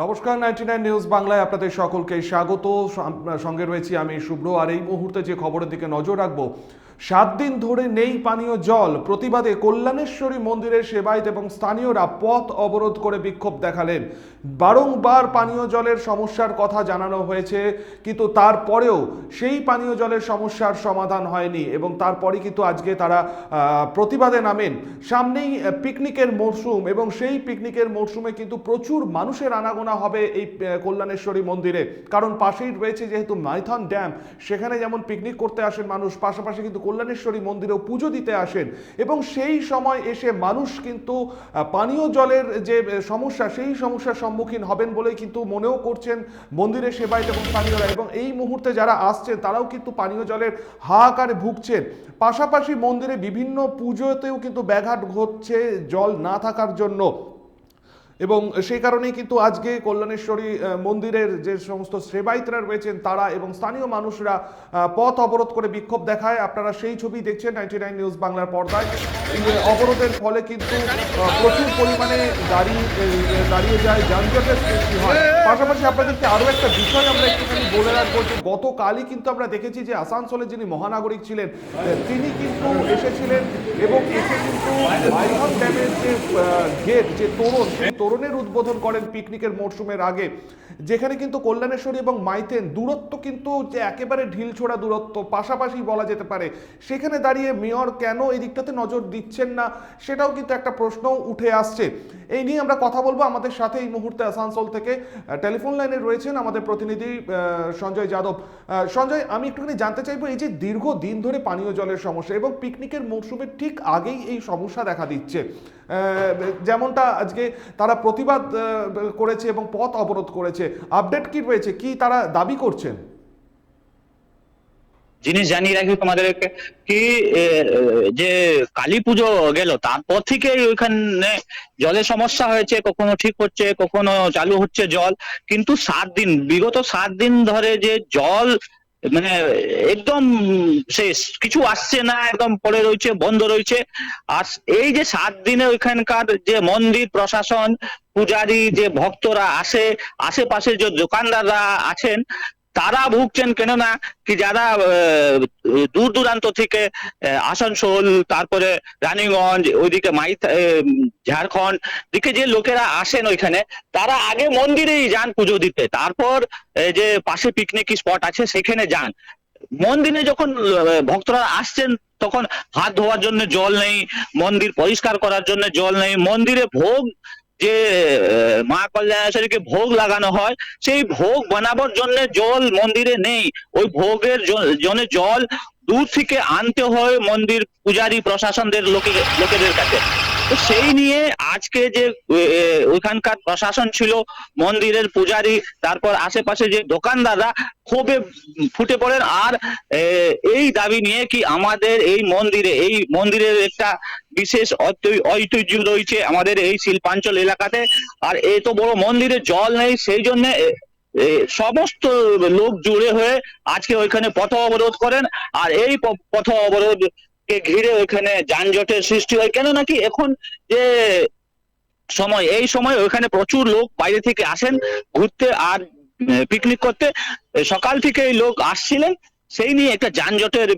নমস্কার ninety nine news বাংলায় আপনাদের সকলকে স্বাগত। সঙ্গে রয়েছি আমি শুভ্র। আর এই মুহূর্তে যে খবরের দিকে নজর রাখব সাত দিন ধরে নেই পানীয় জল। প্রতিবাদে কল্যাণেশ্বরী মন্দিরের সেবায়ত এবং স্থানীয়রা পথ অবরোধ করে বিক্ষোভ দেখালেন। বারংবার পানীয় জলের সমস্যার কথা জানানো হয়েছে, কিন্তু তারপরেও সেই পানীয় জলের সমস্যার সমাধান হয়নি এবং তারপরে কিন্তু আজকে তারা প্রতিবাদে নামেন। সামনেই পিকনিকের মরশুম এবং সেই পিকনিকের মরশুমে কিন্তু প্রচুর মানুষের আনাগোনা হবে এই কল্যাণেশ্বরী মন্দিরে। কারণ পাশেই রয়েছে যেহেতু মাইথন ড্যাম, সেখানে যেমন পিকনিক করতে আসেন মানুষ, পাশাপাশি কিন্তু কল্যাণেশ্বরী মন্দিরেও পুজো দিতে আসেন এবং সেই সময় এসে মানুষ কিন্তু পানীয় জলের যে সমস্যা, সেই সমস্যার সম্মুখীন হবেন বলেই কিন্তু মনেও করছেন মন্দিরের সেবায়ত এবং স্থানীয়রা। এবং এই মুহূর্তে যারা আসছেন, তারাও কিন্তু পানীয় জলের হাহাকারে ভুগছেন। পাশাপাশি মন্দিরে বিভিন্ন পুজোতেও কিন্তু ব্যাঘাত ঘটছে জল না থাকার জন্য। এবং সেই কারণেই কিন্তু আজকে কল্যাণেশ্বরী মন্দিরের যে সমস্ত সেবায়িতরা রয়েছেন তারা এবং স্থানীয় মানুষরা পথ অবরোধ করে বিক্ষোভ দেখায়। আপনারা সেই ছবি দেখছেন নাইনটি নাইন নিউজ বাংলার পর্দায়। অবরোধের ফলে কিন্তু প্রচুর পরিমাণে আহ, দাঁড়িয়ে যায় যানজটের সৃষ্টি হয়। পাশাপাশি আপনাদেরকে আরও একটা বিষয় আমরা একটুখানি বলে রাখব যে গতকালই কিন্তু আমরা দেখেছি যে আসানসোলের যিনি মহানাগরিক ছিলেন তিনি কিন্তু এসেছিলেন এবং এসে কিন্তু ড্যামের যে গেট যে তোরণ সেই তোরণের উদ্বোধন করেন পিকনিকের মরশুমের আগে। যেখানে কিন্তু কল্যাণেশ্বরী এবং মাইথেন দূরত্ব কিন্তু যে একেবারে ঢিলছোড়া দূরত্ব, পাশাপাশি বলা যেতে পারে। সেখানে দাঁড়িয়ে মেয়র কেন এই দিকটাতে নজর দিচ্ছেন না, সেটাও কিন্তু একটা প্রশ্ন উঠে আসছে। এই নিয়ে আমরা কথা বলব আমাদের সাথে এই মুহূর্তে আসানসোল থেকে। টেলিফোন লাইনে রয়েছেন আমাদের প্রতিনিধি সঞ্জয় যাদব। সঞ্জয়, আমি একটুখানি জানতে চাইব এই যে দীর্ঘ দিন ধরে পানীয় জলের সমস্যা এবং পিকনিকের মরশুমের ঠিক আগেই এই সমস্যা দেখা দিচ্ছে। যেমনটা আজকে তারা প্রতিবাদ করেছে এবং পথ অবরোধ করেছে। আপডেট কি রয়েছে? কি তারা দাবি করছেন? জিনিস জানিয়ে রাখি তোমাদেরকে কি যে কালী পুজো গেল, তারপর থেকে ওইখানে জলের সমস্যা হয়েছে, কখনো ঠিক হচ্ছে, কখনো চালু হচ্ছে জল। কিন্তু সাত দিন, বিগত সাত দিন ধরে যে জল মানে একদম শেষ। কিছু আসছে না, একদম পড়ে রয়েছে, বন্ধ রয়েছে। আর এই যে সাত দিনে ওইখানকার যে মন্দির, প্রশাসন, পূজারী, যে ভক্তরা আসে আশেপাশে যে দোকানদাররা আছেন তারা ভুগছেন কেননা কি যারা দূর দূরান্ত থেকে আসানসোল, তারপরে রানীগঞ্জ, ওইদিকে মাই ঝাড়খণ্ড, দিকে যে লোকেরা আসেন ওইখানে, তারা আগে মন্দিরেই যান পুজো দিতে। তারপর যে পাশে পিকনিক স্পট আছে, সেখানে যান। মন্দিরে যখন ভক্তরা আসছেন, তখন হাত ধোয়ার জন্য জল নেই, মন্দির পরিষ্কার করার জন্য জল নেই, মন্দিরে ভোগ যে মা কল্যাণেশ্বরীকে ভোগ লাগানো হয়, সেই ভোগ বানাবার জন্য জল মন্দিরে নেই। ওই ভোগের জন্য জল দূর থেকে আনতে হয় মন্দির পূজারী প্রশাসনদের লোকে, লোকেদের কাছে। সেই নিয়ে আজকে যে ওইখানকার প্রশাসন ছিল, মন্দিরের পূজারী, তারপর আশেপাশে যে দোকানদাররা ক্ষোভে ফুটে পড়েন। আর এই দাবি নিয়ে কি আমাদের এই মন্দিরে, এই মন্দিরের একটা বিশেষ ঐতিহ্য রয়েছে আমাদের এই শিল্পাঞ্চল এলাকাতে। আর এত বড় মন্দিরে জল নেই, সেই জন্য সমস্ত লোক জুড়ে হয়ে আজকে ওইখানে পথ অবরোধ করেন। আর এই পথ অবরোধ কে ঘিরে ওইখানে যানজটের সৃষ্টি হয়? কেন নাকি এখন যে সময়, এই সময় ওইখানে প্রচুর লোক বাইরে থেকে আসেন, ঘুরতে আর পিকনিক করতে। সকাল থেকে লোক আসছিলেন। সেই নিয়ে একটা যানজটের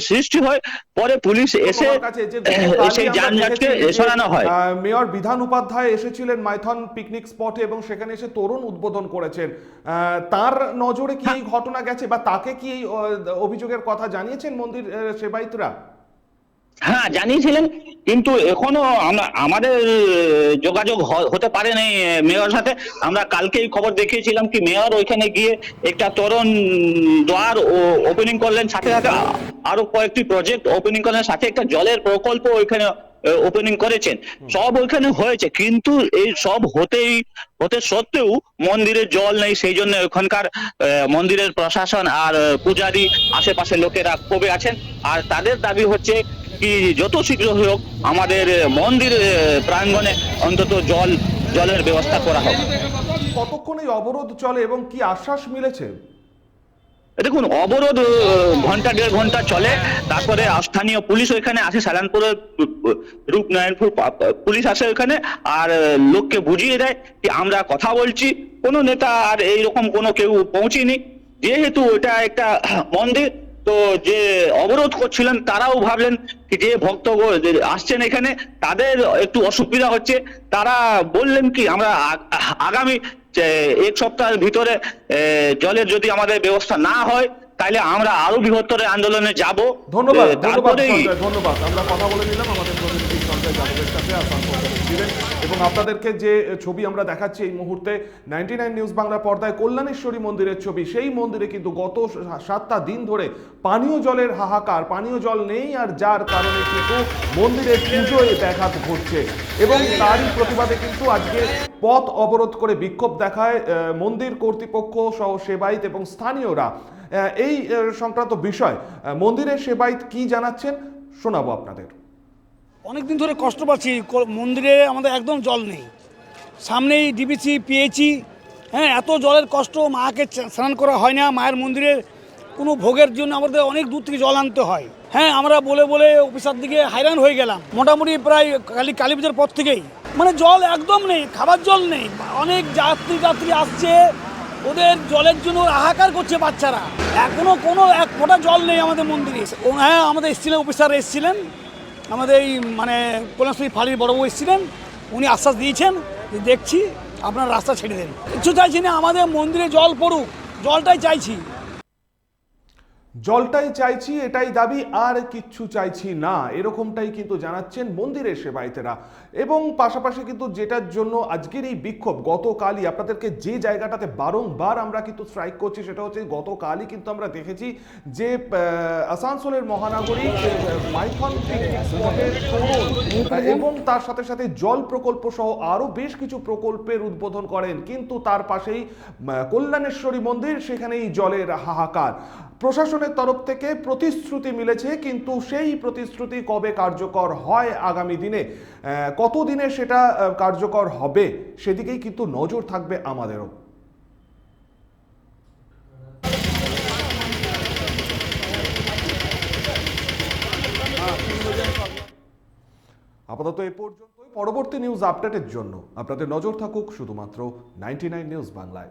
সৃষ্টি হয়। পরে পুলিশ এসে সেই যানজটকে সরানো হয়। মেয়র বিধান উপাধ্যায় এসেছিলেন মাইথন পিকনিক স্পটে এবং সেখানে এসে তরুণ উদ্বোধন করেছেন। আহ, তার নজরে কি এই ঘটনা গেছে বা তাকে কি এই অভিযোগের কথা জানিয়েছেন মন্দির সেবায়িতরা? হ্যাঁ জানিয়েছিলেন। কিন্তু এখনও আমাদের যোগাযোগ হতে পারেনি মেয়র সাথে। আমরা কালকেই খবর দেখিয়েছিলাম কি মেয়র ওইখানে গিয়ে একটা তরুণ দ্বার ওপেনিং করলেন, সাথে সাথে আরও কয়েকটি প্রজেক্ট ওপেনিং করলেন, সাথে একটা জলের প্রকল্প ওইখানে ওপেনিং করেছেন। সব ওইখানে হয়েছে, কিন্তু এই সব হতেই, হতে সত্ত্বেও মন্দিরের জল নেই, সেই জন্য ওখানকার মন্দিরের প্রশাসন আর পূজারী আশেপাশের লোকেরা কবে আছেন। আর তাদের দাবি হচ্ছে কি যত শীঘ্র হোক আমাদের মন্দির প্রাঙ্গণে অন্তত জল জলের ব্যবস্থা করা হোক। কতক্ষণ এই অবরোধ চলে এবং কি আশ্বাস মিলেছে? দেখুন অবরোধ ঘণ্টা দেড় ঘণ্টা চলে। তারপরে স্থানীয় পুলিশ ওইখানে আসে সালানপুরের রূপনারায়ণপুর পুলিশ আসে ওইখানে আর লোককে বুঝিয়ে দেয় যে আমরা কথা বলছি। কোনো নেতা আর এইরকম কোনো কেউ পৌঁছেনি। যেহেতু ওটা একটা মন্দির তো যে অবরোধ করছিলেন তারাও ভাবলেন যে ভক্ত আসছেন এখানে তাদের একটু অসুবিধা হচ্ছে। তারা বললেন কি আমরা আগামী এক সপ্তাহের ভিতরে জলের যদি আমাদের ব্যবস্থা না হয় তাহলে আমরা আরও বৃহত্তর আন্দোলনে যাব। ধন্যবাদ ধন্যবাদ আমরা কথা বলে নিলাম আমাদের সঞ্জয় যাদবের সাথে আসানসোল ছিলেন এবং আপনাদেরকে যে ছবি আমরা দেখাচ্ছি এই মুহূর্তে নাইনটি নাইন নিউজ বাংলা পর্দায় কল্যাণেশ্বরী মন্দিরের ছবি। সেই মন্দিরে কিন্তু গত সাতটা দিন ধরে পানীয় জলের হাহাকার, পানীয় জল নেই আর যার কারণে কিন্তু মন্দিরের পুজোয় ব্যাঘাত ঘটছে। এবং তারই প্রতিবাদে কিন্তু আজকে পথ অবরোধ করে বিক্ষোভ দেখায় মন্দির কর্তৃপক্ষ সহ সেবাইত এবং স্থানীয়রা। এই সংক্রান্ত বিষয় মন্দিরের সেবাইত কি জানাচ্ছেন শোনাবো আপনাদের। অনেক দিন ধরে কষ্ট পাচ্ছি মন্দিরে আমাদের একদম জল নেই। সামনেই ডিবিসি পিএইচি হ্যাঁ এত জলের কষ্ট মাকে স্নান করা হয় না, মায়ের মন্দিরে কোনো ভোগের জন্য আমাদের অনেক দূর থেকে জল আনতে হয়। হ্যাঁ আমরা বলে বলে অফিসার দিকে হাইরান হয়ে গেলাম। মোটামুটি প্রায় কালী কালী পুজোর পর থেকেই। মানে জল একদম নেই, খাবার জল নেই। অনেক যাত্রী যাত্রী আসছে, ওদের জলের জন্য হাহাকার করছে বাচ্চারা। এখনও কোনো এক ফোঁটা জল নেই আমাদের মন্দিরে। হ্যাঁ আমাদের এসেছিলেন, অফিসার এসেছিলেন। আমাদের এই মানে কল্যাণশ্রী ফালির বড়বাবু এসেছিলেন, উনি আশ্বাস দিয়েছেন যে দেখছি আপনার রাস্তা ছেড়ে দেন। কিছু চাইছি না আমাদের মন্দিরে জল পড়ুক, জলটাই চাইছি। জলটাই চাইছি, এটাই দাবি, আর কিচ্ছু চাইছি না। এরকমটাই কিন্তু জানাচ্ছেন মন্দিরের সেবাইতেরা এবং পাশাপাশি কিন্তু যেটার জন্য আজকের এই বিক্ষোভ, গতকালই আপনাদেরকে যে জায়গাটাতে বারংবার আমরা কিন্তু স্ট্রাইক করছি, সেটা হচ্ছে গতকালই কিন্তু আমরা দেখেছি যে আসানসোলের মহানগরী মাইথন এবং তার সাথে সাথে জল প্রকল্প সহ আরও বেশ কিছু প্রকল্পের উদ্বোধন করেন। কিন্তু তার পাশেই কল্যাণেশ্বরী মন্দির, সেখানেই জলের হাহাকার। প্রশাসনের তরফ থেকে প্রতিশ্রুতি মিলেছে, কিন্তু সেই প্রতিশ্রুতি কবে কার্যকর হয় আগামী দিনে? কত দিনে সেটা কার্যকর হবে সেদিকেই কিন্তু নজর থাকবে আমাদেরও। আপাতত এ পর্যন্তই। পরবর্তী নিউজ আপডেটের জন্য। আপনাদের নজর থাকুক শুধুমাত্র নাইনটি নিউজ বাংলায়।